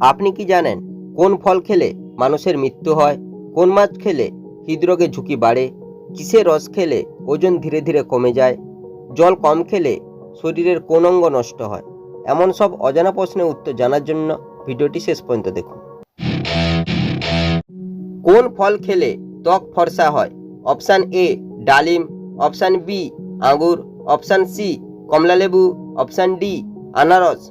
আপনি কি জানেন কোন ফল খেলে মানুষের মৃত্যু হয়? কোন মাছ খেলে হৃদরোগের ঝুঁকি বাড়ে? কিসের রস খেলে ওজন ধীরে ধীরে কমে যায়? জল কম খেলে শরীরের কোন অঙ্গ নষ্ট হয়? এমন সব অজানা প্রশ্নের উত্তর জানার জন্য ভিডিওটি শেষ পর্যন্ত দেখুন। কোন ফল খেলে ত্বক ফর্সা হয়? অপশান এ ডালিম, অপশান বি আঙ্গুর, অপশান সি কমলালেবু, অপশান ডি আনারস।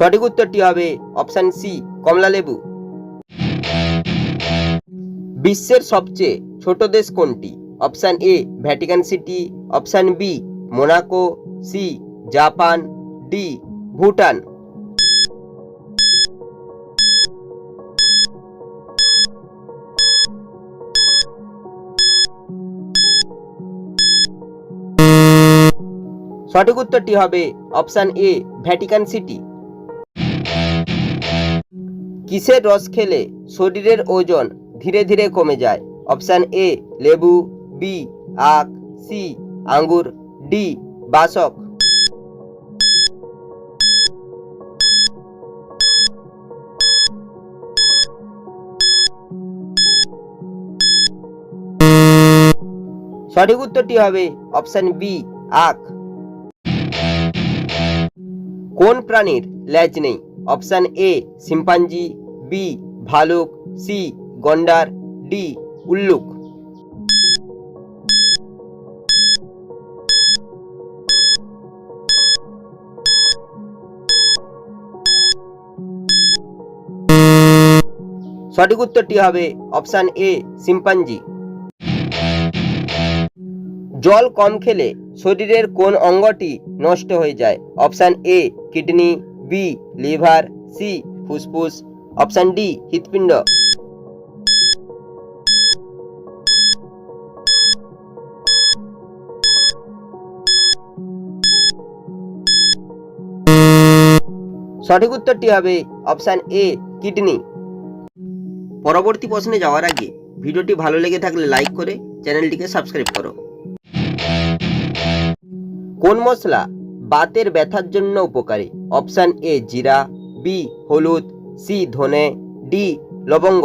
সঠিক উত্তরটি হবে অপশান সি কমলালেবু বিশ্বের সবচেয়ে ছোট দেশ কোনটি? Option A, Vatican City. Option B, Monaco. C, Japan. D, Bhutan. সঠিক উত্তরটি হবে অপশান এ, ভ্যাটিকান সিটি। কিসের রস খেলে? শরীরের ওজন ধীরে ধীরে কমে যায়। অপশান এ, লেবু, বি, আখ, সি, আঙ্গুর, ডি, বাসক। সঠিক উত্তরটি হবে অপশান বি, আখ। কোন প্রাণীর ল্যাজ নেই? অপশান এ, শিম্পাঞ্জি বি, ভালুক, সি, গন্ডার, ডি, উল্লুক। সঠিক উত্তরটি হবে অপশান এ, শিম্পাঞ্জি। জল কম খেলে শরীরের কোন অঙ্গটি নষ্ট হয়ে যায়? Option A, kidney, B, liver, C, ফুসফুস। অপশান ডি হৃৎপিণ্ড সঠিক উত্তরটি হবে অপশান এ কিডনি পরবর্তী প্রশ্নে যাওয়ার আগে ভিডিওটি ভালো লেগে থাকলে লাইক করে চ্যানেলটিকে সাবস্ক্রাইব করো। কোন মশলা বাতের ব্যথার জন্য উপকারী? অপশান এ জিরা বি হলুদ সি ধনে, ডি লবঙ্গ।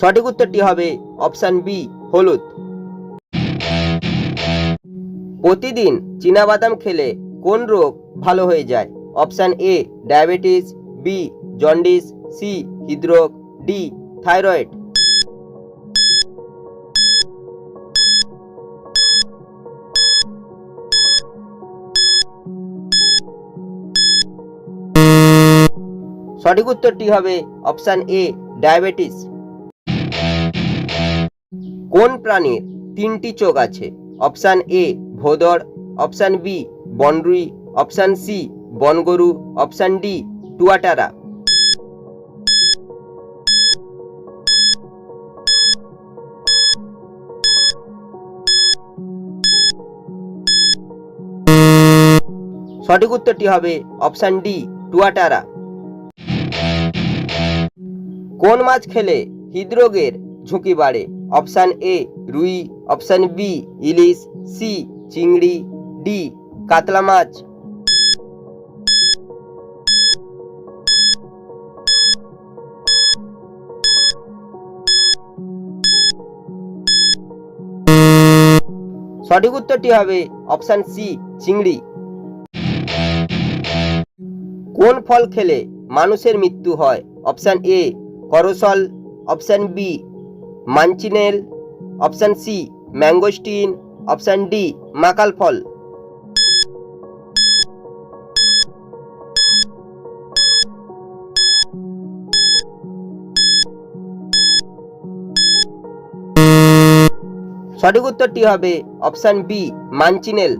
সঠিক উত্তরটি হবে অপশান বি, হলুদ। প্রতিদিন চীনাবাদাম খেলে কোন রোগ ভালো হয়ে যায়? Option A, diabetes, B, jaundice, C, হৃদরোগ, ডি, থাইরয়েড। সঠিক উত্তরটি হবে অপশান এ, ডায়াবেটিস। কোন প্রাণীর তিনটি চোখ আছে? অপশান এ, ভোদর, অপশান বি, বনরুই, অপশান সি, বনগরু, অপশান ডি, টুয়াটারা। সঠিক উত্তরটি হবে অপশান ডি, টুয়াটারা। কোন মাছ খেলে হৃদরোগের ঝুঁকি বাড়ে? অপশান এ রুই। অপশান বি ইলিশ। সি চিংড়ি। ডি কাতলা মাছ। সঠিক উত্তরটি হবে অপশান সি চিংড়ি। কোন ফল খেলে মানুষের মৃত্যু হয়? Option A করসল option B manchineel option C mangosteen option D মাকাল ফল সঠিক উত্তরটি হবে অপশান বি মানচিনেল